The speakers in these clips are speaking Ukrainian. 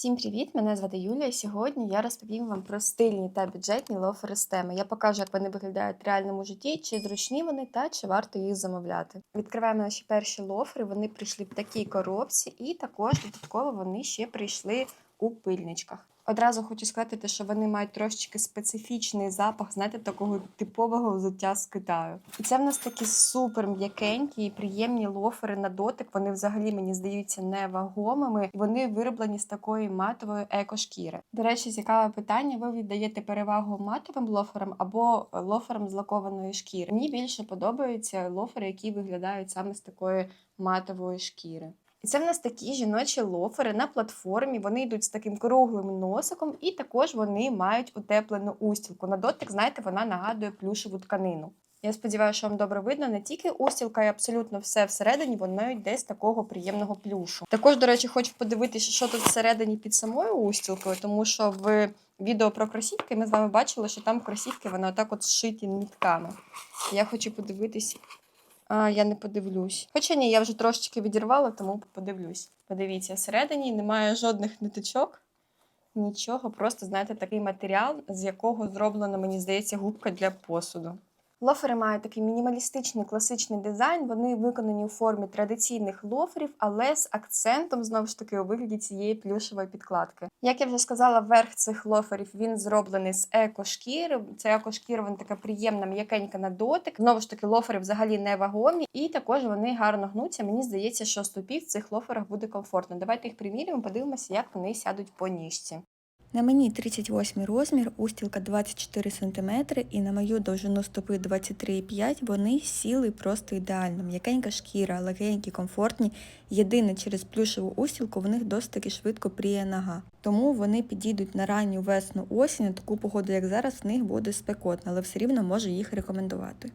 Всім привіт! Мене звати Юлія. Сьогодні я розповім вам про стильні та бюджетні лофери з теми. Я покажу, як вони виглядають в реальному житті, чи зручні вони та чи варто їх замовляти. Відкриваємо наші перші лофери. Вони прийшли в такій коробці, і також додатково вони ще прийшли у пильничках. Одразу хочу сказати, що вони мають трошечки специфічний запах, знаєте, такого типового взуття з Китаю. І це в нас такі супер м'якенькі і приємні лофери на дотик. Вони взагалі мені здаються невагомими. Вони вироблені з такої матової екошкіри. До речі, цікаве питання: ви віддаєте перевагу матовим лоферам або лоферам з лакованої шкіри? Мені більше подобаються лофери, які виглядають саме з такої матової шкіри. І це в нас такі жіночі лофери на платформі. Вони йдуть з таким круглим носиком, і також вони мають утеплену устілку. На дотик, знаєте, вона нагадує плюшеву тканину. Я сподіваюся, що вам добре видно не тільки устілка, і абсолютно все всередині, воно йде з такого приємного плюшу. Також, до речі, хочу подивитися, що тут всередині під самою устілкою, тому що в відео про кросівки ми з вами бачили, що там кросівки вони отак от зшиті нитками. Я хочу подивитись. А, я не подивлюсь. Хоча ні, я вже трошечки відірвала, тому подивлюсь. Подивіться, всередині немає жодних ниточок, нічого. Просто, знаєте, такий матеріал, з якого зроблена, мені здається, губка для посуду. Лофери мають такий мінімалістичний класичний дизайн. Вони виконані у формі традиційних лоферів, але з акцентом знову ж таки у вигляді цієї плюшевої підкладки. Як я вже сказала, верх цих лоферів він зроблений з екошкіри. Ця екошкіра вона така приємна, м'якенька на дотик. Знову ж таки, лофери взагалі не вагомі, і також вони гарно гнуться. Мені здається, що ступі в цих лоферах буде комфортно. Давайте їх примірюємо, подивимося, як вони сядуть по ніжці. На мені 38 розмір, устілка 24 см і на мою довжину стопи 23,5 вони сіли просто ідеально. М'якенька шкіра, легенькі, комфортні. Єдине, через плюшеву устілку в них досить таки швидко пріє нога. Тому вони підійдуть на ранню весну осінь, таку погоду, як зараз, в них буде спекотно, але все рівно можу їх рекомендувати.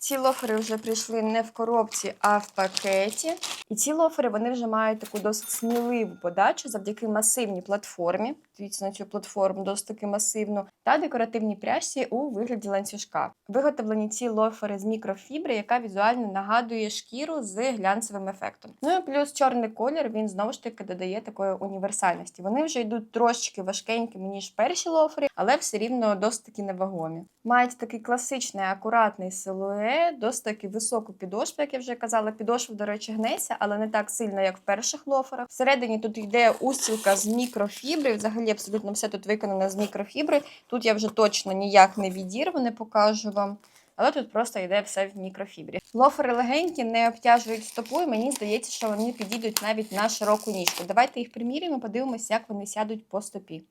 Ці лофери вже прийшли не в коробці, а в пакеті. І ці лофери вони вже мають таку досить сміливу подачу завдяки масивній платформі. Дивіться на цю платформу досить таки масивну, та декоративній пряжці у вигляді ланцюжка. Виготовлені ці лофери з мікрофібри, яка візуально нагадує шкіру з глянцевим ефектом. Ну і плюс чорний колір він знову ж таки додає такої універсальності. Вони вже йдуть трошечки важкенькими, ніж перші лофери, але все рівно досить таки невагомі. Мають такий класичний акуратний силует, досить таки високу підошву, як я вже казала. Підошва, до речі, гнеться, але не так сильно, як в перших лоферах. Всередині тут йде устілка з мікрофібри. Взагалі абсолютно все тут виконано з мікрофібри. Тут я вже точно ніяк не відірву, не покажу вам. Але тут просто йде все в мікрофібрі. Лофери легенькі, не обтяжують стопу, і мені здається, що вони підійдуть навіть на широку ніжку. Давайте їх приміряємо, подивимося, як вони сядуть по стопі.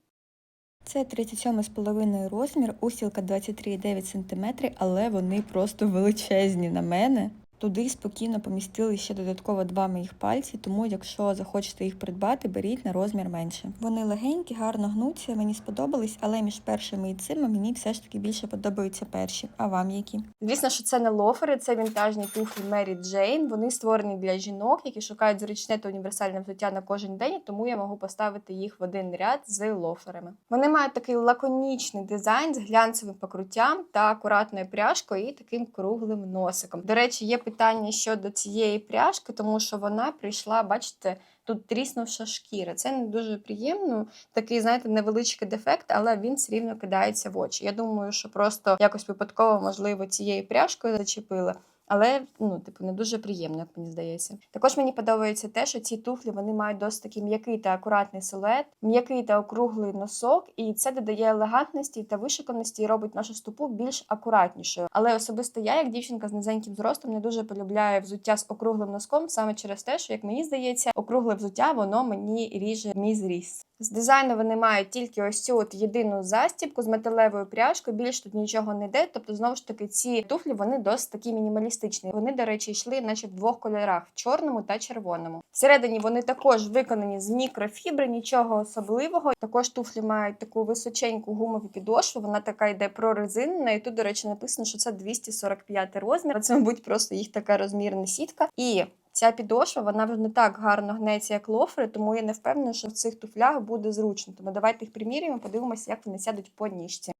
Це 37,5 розмір, устілка 23,9 см, але вони просто величезні на мене. Туди спокійно помістили ще додатково два моїх пальці, тому якщо захочете їх придбати, беріть на розмір менше. Вони легенькі, гарно гнуться, мені сподобались, але між першими і цими мені все ж таки більше подобаються перші. А вам які? Звісно, що це не лофери, це вінтажні туфлі Мері Джейн. Вони створені для жінок, які шукають зручне та універсальне взуття на кожен день, тому я можу поставити їх в один ряд з лоферами. Вони мають такий лаконічний дизайн з глянцевим покруттям та акуратною пряжкою і таким круглим носиком. До речі, є питання щодо цієї пряжки, тому що вона прийшла, бачите. Тут тріснувша шкіра. Це не дуже приємно. Такий, знаєте, невеличкий дефект, але він все рівно кидається в очі. Я думаю, що просто якось випадково, можливо, цією пряжкою зачепила. Але ну, типу, не дуже приємно, як мені здається. Також мені подобається те, що ці туфлі вони мають досить такий м'який та акуратний силует, м'який та округлий носок, і це додає елегантності та вишиканості і робить нашу стопу більш акуратнішою. Але особисто я, як дівчинка з низеньким зростом, не дуже полюбляю взуття з округлим носком, саме через те, що як мені здається, округле взуття воно мені ріже мій зріст. З дизайну вони мають тільки ось цю от єдину застібку з металевою пряжкою. Більш тут нічого не йде. Тобто, знову ж таки, ці туфлі вони досить такі мінімалістичні. Вони, до речі, йшли, наче в двох кольорах в чорному та червоному. Всередині вони також виконані з мікрофібри, нічого особливого. Також туфлі мають таку височеньку гумову підошву. Вона така йде прорезинена. І тут, до речі, написано, що це 245 розмір. Це, мабуть, просто їх така розмірна сітка. І Ця підошва вона вже не так гарно гнеться, як лофери, тому я не впевнена, що в цих туфлях буде зручно. Тому давайте їх приміряємо, подивимося, як вони сядуть по ніжці.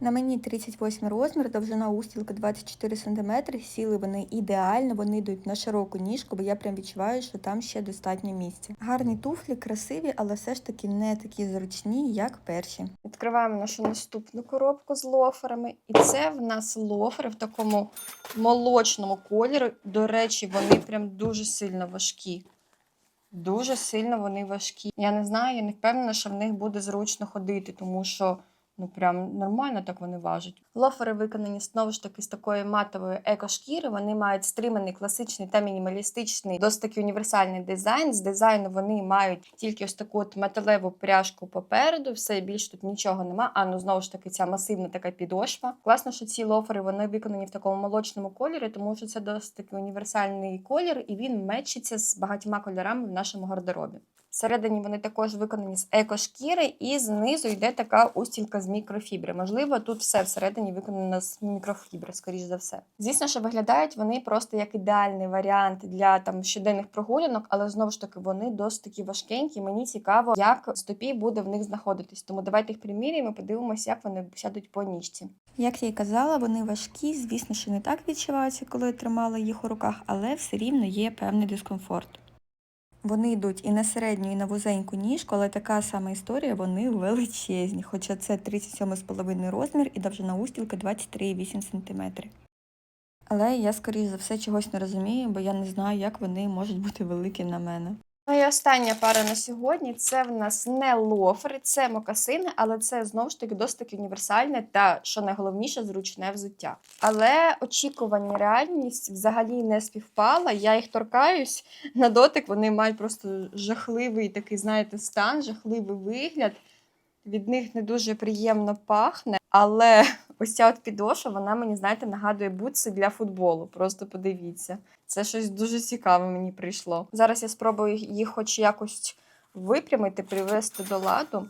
На мені 38 розмір, довжина устілка 24 см, сіли вони ідеально, вони йдуть на широку ніжку, бо я прям відчуваю, що там ще достатньо місця. Гарні туфлі, красиві, але все ж таки не такі зручні, як перші. Відкриваємо нашу наступну коробку з лоферами. І це в нас лофери в такому молочному кольорі. До речі, вони прям дуже сильно важкі. Дуже сильно вони важкі. Я не знаю, я не впевнена, що в них буде зручно ходити, тому що ну прям нормально так вони важать. Лофери виконані знову ж таки з такої матової екошкіри. Вони мають стриманий класичний та мінімалістичний, досить таки універсальний дизайн. З дизайну вони мають тільки ось таку от металеву пряжку попереду. Все більш тут нічого нема. А ну знову ж таки, ця масивна така підошва. Класно, що ці лофери вони виконані в такому молочному кольорі, тому що це досить таки універсальний колір, і він мечиться з багатьма кольорами в нашому гардеробі. Всередині вони також виконані з екошкіри, і знизу йде така устілка з мікрофібри. Можливо, тут все всередині виконано з мікрофібри, скоріш за все. Звісно, що виглядають вони просто як ідеальний варіант для там щоденних прогулянок, але знову ж таки вони досить такі важкенькі. Мені цікаво, як стопій буде в них знаходитись. Тому давайте їх приміряємо, подивимося, як вони сядуть по ніжці. Як я й казала, вони важкі, звісно, що не так відчуваються, коли я тримала їх у руках, але все рівно є певний дискомфорт. Вони йдуть і на середню, і на вузеньку ніжку, але така сама історія, вони величезні, хоча це 37,5 розмір і довжина устілки 23,8 см. Але я, скоріш за все, чогось не розумію, бо я не знаю, як вони можуть бути великі на мене. Ну і остання пара на сьогодні це в нас не лофери, це мокасини, але це знову ж таки досить універсальне та, що найголовніше, зручне взуття. Але очікування реальність взагалі не співпала. Я їх торкаюсь на дотик. Вони мають просто жахливий такий, знаєте, стан, жахливий вигляд. Від них не дуже приємно пахне, але ось ця от підошва, вона мені, знаєте, нагадує бутси для футболу. Просто подивіться. Це щось дуже цікаве мені прийшло. Зараз я спробую їх хоч якось випрямити, привести до ладу,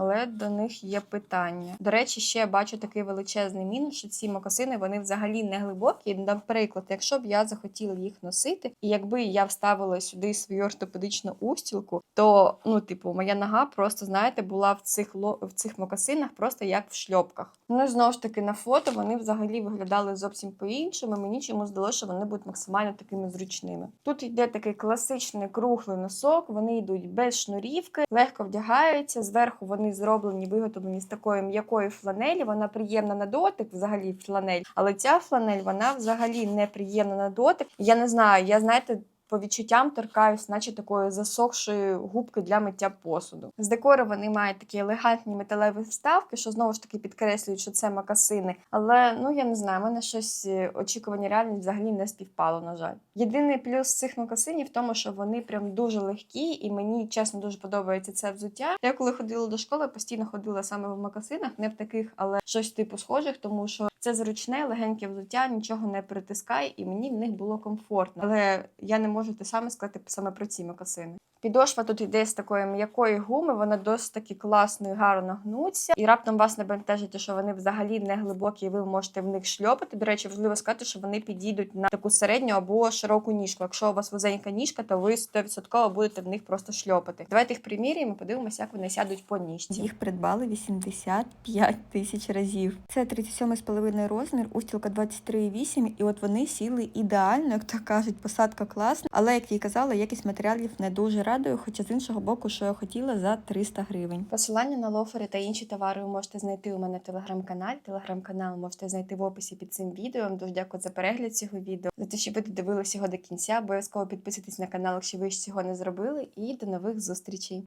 але до них є питання. До речі, ще бачу такий величезний мінус, що ці мокасини вони взагалі не глибокі. Наприклад, якщо б я захотіла їх носити, і якби я вставила сюди свою ортопедичну устілку, то ну, типу, моя нога просто, знаєте, була в цих ло... в цих мокасинах просто як в шльопках. Ну знову ж таки на фото вони взагалі виглядали зовсім по-іншому. Мені чомусь здалося, що вони будуть максимально такими зручними. Тут йде такий класичний круглий носок, вони йдуть без шнурівки, легко вдягаються. Зверху вони зроблені, виготовлені з такої м'якої фланелі. Вона приємна на дотик, взагалі фланель. Але ця фланель вона взагалі не приємна на дотик. Я не знаю, я знаєте. По відчуттям торкаюсь, наче такої засохшої губки для миття посуду. З декору вони мають такі елегантні металеві вставки, що знову ж таки підкреслюють, що це макасини. Але ну я не знаю, в мене щось е, очікування реальність взагалі не співпало. На жаль, єдиний плюс цих макасинів в тому, що вони прям дуже легкі, і мені чесно дуже подобається це взуття. Я коли ходила до школи, постійно ходила саме в макасинах, не в таких, але щось типу схожих, тому що це зручне, легеньке взуття, нічого не притискає, і мені в них було комфортно. Але я не можу те саме сказати саме про ці мокасини. Підошва тут йде з такої м'якої гуми, вона досить таки класно і гарно гнуться. І раптом вас не бентежить, що вони взагалі не глибокі, і ви можете в них шльопати. До речі, важливо сказати, що вони підійдуть на таку середню або широку ніжку. Якщо у вас вузенька ніжка, то ви 100% будете в них просто шльопати. Давайте їх приміряємо, подивимося, як вони сядуть по ніжці. Їх придбали 85 тисяч разів. Це 37,5 розмір, устілка 23,8, і от вони сіли ідеально, як то кажуть, посадка класна. Але як я казала, якість матеріалів не дуже радує, хоча з іншого боку, що я хотіла за 300 гривень. Посилання на лофери та інші товари ви можете знайти у мене в телеграм-каналі. Телеграм-канал можете знайти в описі під цим відео. Дуже дякую за перегляд цього відео. За те, що ви додивилися його до кінця. Обов'язково підписуйтесь на канал, якщо ви цього не зробили. І до нових зустрічей.